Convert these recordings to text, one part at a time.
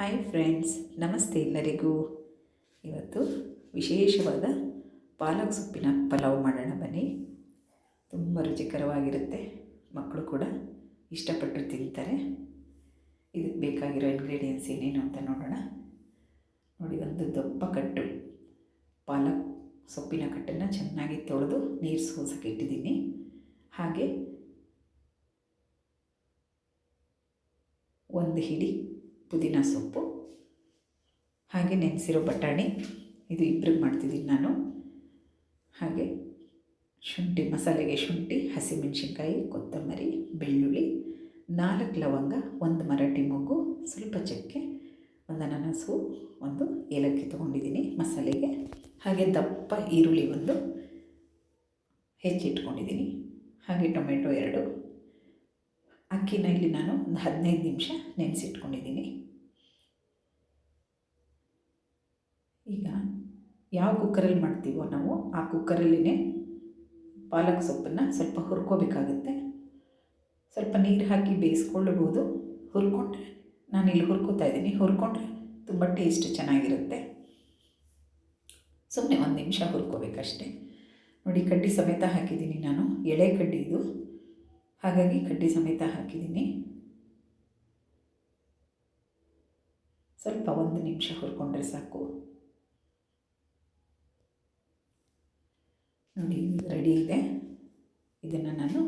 Hi friends, ನಮಸ್ತೆ ಎಲ್ಲರಿಗೂ. ಇವತ್ತು ವಿಶೇಷವಾದ ಪಾಲಕ್ ಸೊಪ್ಪಿನ ಪಲಾವ್ ಮಾಡೋಣ ಬನ್ನಿ. ತುಂಬ ರುಚಿಕರವಾಗಿರುತ್ತೆ. ಮಕ್ಕಳು ಕೂಡ ಇಷ್ಟಪಟ್ಟು ತಿಂತಾರೆ. ಇದಕ್ಕೆ ಬೇಕಾಗಿರೋ ಇಂಗ್ರೀಡಿಯೆಂಟ್ಸ್ ಏನೇನು ಅಂತ ನೋಡೋಣ. ನೋಡಿ, ಒಂದು ದಪ್ಪ ಕಟ್ಟು ಪಾಲಕ್ ಸೊಪ್ಪಿನ ಕಟ್ಟನ್ನು ಚೆನ್ನಾಗಿ ತೊಳೆದು ನೀರು ಸೋಸಕ್ಕೆ ಇಟ್ಟಿದ್ದೀನಿ. ಹಾಗೆ ಒಂದು ಹಿಡಿ ಪುದೀನ ಸೊಪ್ಪು, ಹಾಗೆ ನೆನೆಸಿರೋ ಬಟಾಣಿ, ಇದು ಇಬ್ಬರಿಗೆ ಮಾಡ್ತಿದ್ದೀನಿ ನಾನು. ಹಾಗೆ ಶುಂಠಿ, ಮಸಾಲೆಗೆ ಶುಂಠಿ, ಹಸಿಮೆಣಸಿನ್ಕಾಯಿ, ಕೊತ್ತಂಬರಿ, ಬೆಳ್ಳುಳ್ಳಿ, ನಾಲ್ಕು ಲವಂಗ, ಒಂದು ಮರಾಠಿ ಮೊಗ್ಗು ಸ್ವಲ್ಪ ಚಕ್ಕೆ, ಒಂದು ಅನನಸು, ಒಂದು ಏಲಕ್ಕಿ ತೊಗೊಂಡಿದ್ದೀನಿ ಮಸಾಲೆಗೆ. ಹಾಗೆ ದಪ್ಪ ಈರುಳ್ಳಿ ಒಂದು ಹೆಚ್ಚಿಟ್ಕೊಂಡಿದ್ದೀನಿ. ಹಾಗೆ ಟೊಮೆಟೊ ಎರಡು ಅಕ್ಕಿನ ಇಲ್ಲಿ ನಾನು ಒಂದು ಹದಿನೈದು ನಿಮಿಷ ನೆನೆಸಿಟ್ಕೊಂಡಿದ್ದೀನಿ. ಈಗ ಯಾವ ಕುಕ್ಕರಲ್ಲಿ ಮಾಡ್ತೀವೋ ನಾವು ಆ ಕುಕ್ಕರಲ್ಲಿನೇ ಪಾಲಕ್ ಸೊಪ್ಪನ್ನು ಸ್ವಲ್ಪ ಹುರ್ಕೋಬೇಕಾಗುತ್ತೆ. ಸ್ವಲ್ಪ ನೀರು ಹಾಕಿ ಬೇಯಿಸ್ಕೊಳ್ಳಬಹುದು. ಹುರ್ಕೊಂಡ್ರೆ ಇಲ್ಲಿ ಹುರ್ಕೋತಾ ಇದ್ದೀನಿ. ಹುರ್ಕೊಂಡ್ರೆ ತುಂಬ ಟೇಸ್ಟ್ ಚೆನ್ನಾಗಿರುತ್ತೆ. ಸುಮ್ಮನೆ ಒಂದು ನಿಮಿಷ ಹುರ್ಕೋಬೇಕಷ್ಟೆ. ನೋಡಿ, ಕಡ್ಡಿ ಸಮೇತ ಹಾಕಿದ್ದೀನಿ ನಾನು. ಎಳೆ ಕಡ್ಡಿ ಇದು. ಹಾಗಾಗಿ ಕಡ್ಡಿ ಸಮೇತ ಹಾಕಿದ್ದೀನಿ. ಸ್ವಲ್ಪ ಒಂದು ನಿಮಿಷ ಹುರ್ಕೊಂಡ್ರೆ ಸಾಕು. ನೋಡಿ ರೆಡಿ ಇದೆ. ಇದನ್ನು ನಾನು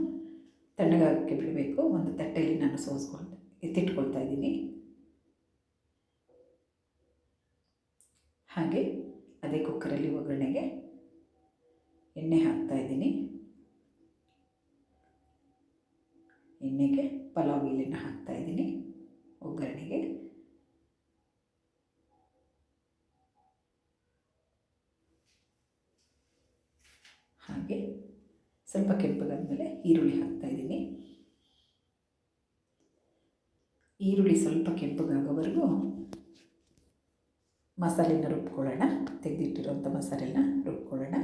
ತಣ್ಣಗಾಗಕ್ಕೆ ಬಿಡಬೇಕು. ಒಂದು ತಟ್ಟೆಯಲ್ಲಿ ನಾನು ಸೋಸ್ಕೊಂಡು ಎತ್ತಿಟ್ಕೊಳ್ತಾ ಇದ್ದೀನಿ. ಹಾಗೆ ಅದೇ ಕುಕ್ಕರಲ್ಲಿ ಒಗ್ಗರಣೆಗೆ ಎಣ್ಣೆ ಹಾಕ್ತಾ ಇದ್ದೀನಿ. ಎಣ್ಣೆಗೆ ಪಲಾವ್ ಎಲೆನ ಹಾಕ್ತಾ ಇದ್ದೀನಿ. ಒಗ್ಗರಣೆಗೆ. ಹಾಗೆ ಸ್ವಲ್ಪ ಕೆಂಪಗಾದ್ಮೇಲೆ ಈರುಳ್ಳಿ ಹಾಕ್ತಾ ಇದ್ದೀನಿ. ಈರುಳ್ಳಿ ಸ್ವಲ್ಪ ಕೆಂಪಗಾಗೋವರೆಗೂ ಮಸಾಲೆನ ರುಬ್ಕೊಳ್ಳೋಣ. ತೆಗೆದಿಟ್ಟಿರುವಂಥ ಮಸಾಲೆನ ರುಬ್ಕೊಳ್ಳೋಣ.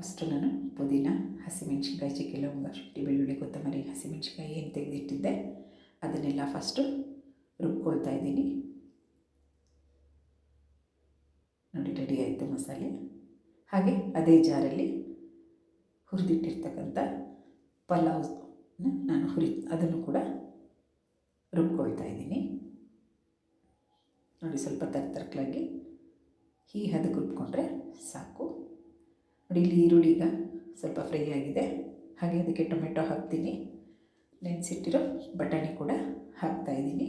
ಫಸ್ಟು ನಾನು ಪುದೀನ, ಹಸಿಮೆಣ್ಸಿನ್ಕಾಯಿ ಚಿಕ್ಕ ಲವಂಗ ಶುಂಠಿ, ಬೆಳ್ಳುಳ್ಳಿ, ಕೊತ್ತಂಬರಿ, ಹಸಿಮೆಣ್ಸಿನ್ಕಾಯಿ ಏನು ತೆಗೆದಿಟ್ಟಿದ್ದೆ, ಅದನ್ನೆಲ್ಲ ಫಸ್ಟು ರುಬ್ಕೊಳ್ತಾ ಇದ್ದೀನಿ. ನೋಡಿ ರೆಡಿ ಆಯಿತು ಮಸಾಲೆ. ಹಾಗೆ ಅದೇ ಜಾರಲ್ಲಿ ಹುರಿದಿಟ್ಟಿರ್ತಕ್ಕಂಥ ಪಲಾವ್ ನಾನು ಹುರಿ, ಅದನ್ನು ಕೂಡ ರುಬ್ಕೊಳ್ತಾ ಇದ್ದೀನಿ. ನೋಡಿ, ಸ್ವಲ್ಪ ತರ್ತರ್ಕಲಾಗಿ ಹೀ ಹದಕ್ಕೆ ರುಬ್ಕೊಂಡ್ರೆ ಸಾಕು. ನೋಡಿ, ಇಲ್ಲಿ ಈರುಳ್ಳಿ ಈಗ ಸ್ವಲ್ಪ ಫ್ರೈ ಆಗಿದೆ. ಹಾಗೆ ಅದಕ್ಕೆ ಟೊಮೆಟೊ ಹಾಕ್ತೀನಿ. ನೆನೆಸಿಟ್ಟಿರೋ ಬಟಾಣಿ ಕೂಡ ಹಾಕ್ತಾ ಇದ್ದೀನಿ.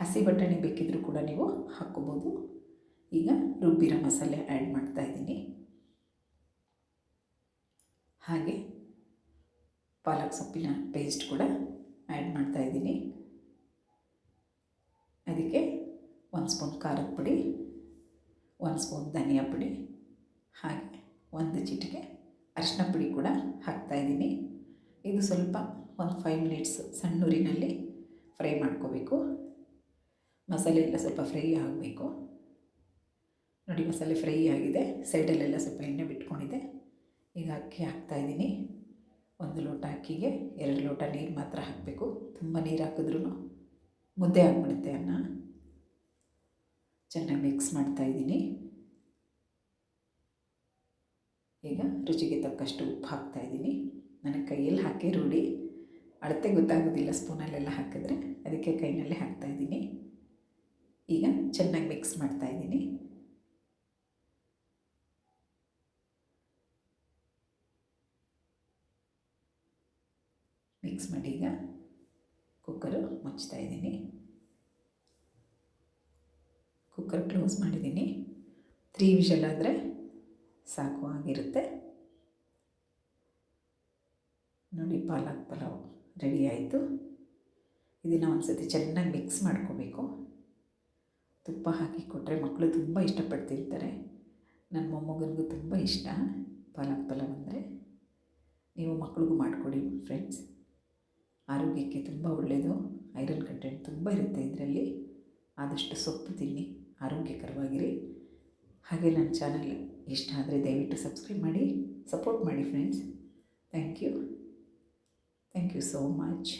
ಹಸಿ ಬಟಾಣಿ ಬೇಕಿದ್ದರೂ ಕೂಡ ನೀವು ಹಾಕ್ಕೋಬೋದು. ಈಗ ರುಬ್ಬಿರೋ ಮಸಾಲೆ ಆ್ಯಡ್ ಮಾಡ್ತಾ ಇದ್ದೀನಿ. ಹಾಗೆ ಪಾಲಕ್ ಸೊಪ್ಪಿನ ಪೇಸ್ಟ್ ಕೂಡ ಆ್ಯಡ್ ಮಾಡ್ತಾ ಇದ್ದೀನಿ. ಅದಕ್ಕೆ ಒಂದು ಸ್ಪೂನ್ ಖಾರದ ಪುಡಿ ಒಂದು ಸ್ಪೂನ್ ಧನಿಯಾ ಪುಡಿ, ಹಾಗೆ ಒಂದು ಚಿಟಿಕೆ ಅರಿಶಿನ ಪುಡಿ ಕೂಡ ಹಾಕ್ತಾಯಿದ್ದೀನಿ ಇದು ಸ್ವಲ್ಪ ಒಂದು ಫೈವ್ ಮಿನಿಟ್ಸ್ ಸಣ್ಣೂರಿನಲ್ಲಿ ಫ್ರೈ ಮಾಡ್ಕೋಬೇಕು. ಮಸಾಲೆ ಎಲ್ಲ ಸ್ವಲ್ಪ ಫ್ರೈ ಆಗಬೇಕು. ನೋಡಿ, ಮಸಾಲೆ ಫ್ರೈ ಆಗಿದೆ. ಸೈಡಲ್ಲೆಲ್ಲ ಸ್ವಲ್ಪ ಎಣ್ಣೆ ಬಿಟ್ಕೊಂಡಿದೆ ಈಗ ಅಕ್ಕಿ ಹಾಕ್ತಾಯಿದ್ದೀನಿ ಒಂದು ಲೋಟ ಅಕ್ಕಿಗೆ ಎರಡು ಲೋಟ ನೀರು ಮಾತ್ರ ಹಾಕಬೇಕು. ತುಂಬ ನೀರು ಹಾಕಿದ್ರೂ ಮುದ್ದೆ ಆಗಿಬಿಡುತ್ತೆ ಅನ್ನ. ಚೆನ್ನಾಗಿ ಮಿಕ್ಸ್ ಮಾಡ್ತಾ ಇದ್ದೀನಿ. ಈಗ ರುಚಿಗೆ ತಕ್ಕಷ್ಟು ಉಪ್ಪು ಹಾಕ್ತಾಯಿದ್ದೀನಿ ನನಗೆ ಕೈಯಲ್ಲಿ ಹಾಕಿ ರೂಢಿ. ಅಳತೆ ಗೊತ್ತಾಗೋದಿಲ್ಲ ಸ್ಪೂನಲ್ಲೆಲ್ಲ ಹಾಕಿದ್ರೆ ಅದಕ್ಕೆ ಕೈನಲ್ಲೇ ಹಾಕ್ತಾಯಿದ್ದೀನಿ ಈಗ ಚೆನ್ನಾಗಿ ಮಿಕ್ಸ್ ಮಾಡ್ತಾ ಇದ್ದೀನಿ. ಮಿಕ್ಸ್ ಮಾಡಿ ಈಗ ಕುಕ್ಕರು ಮುಚ್ತಾ ಇದ್ದೀನಿ. ಕುಕ್ಕರ್ ಕ್ಲೋಸ್ ಮಾಡಿದ್ದೀನಿ. ತ್ರೀ ವಿಷಲ್ ಆದರೆ ಸಾಕು ಆಗಿರುತ್ತೆ. ನೋಡಿ, ಪಾಲಕ್ ಪಲಾವ್ ರೆಡಿ ಆಯಿತು. ಇದನ್ನು ಒಂದು ಸತಿ ಚೆನ್ನಾಗಿ ಮಿಕ್ಸ್ ಮಾಡ್ಕೋಬೇಕು. ತುಪ್ಪ ಹಾಕಿ ಕೊಟ್ಟರೆ ಮಕ್ಕಳು ತುಂಬ ಇಷ್ಟಪಟ್ಟು ತಿಂತಾರೆ. ನನ್ನ ಮೊಮ್ಮಗನಿಗೂ ತುಂಬ ಇಷ್ಟ ಪಾಲಕ್ ಪಲಾವ್ ಅಂದರೆ. ನೀವು ಮಕ್ಳಿಗೂ ಮಾಡಿಕೊಡಿ ಫ್ರೆಂಡ್ಸ್ ಆರೋಗ್ಯಕ್ಕೆ ತುಂಬ ಒಳ್ಳೆಯದು ಐರನ್ ಕಂಟೆಂಟ್ ತುಂಬ ಇರುತ್ತೆ ಇದರಲ್ಲಿ. ಆದಷ್ಟು ಸೊಪ್ಪು ತಿನ್ನಿ. ಆರೋಗ್ಯಕರವಾಗಿರಿ. ಹಾಗೆ ನನ್ನ ಚಾನಲ್ ಇಷ್ಟ ಆದರೆ ದಯವಿಟ್ಟು ಸಬ್ಸ್ಕ್ರೈಬ್ ಮಾಡಿ, ಸಪೋರ್ಟ್ ಮಾಡಿ friends thank you thank you so much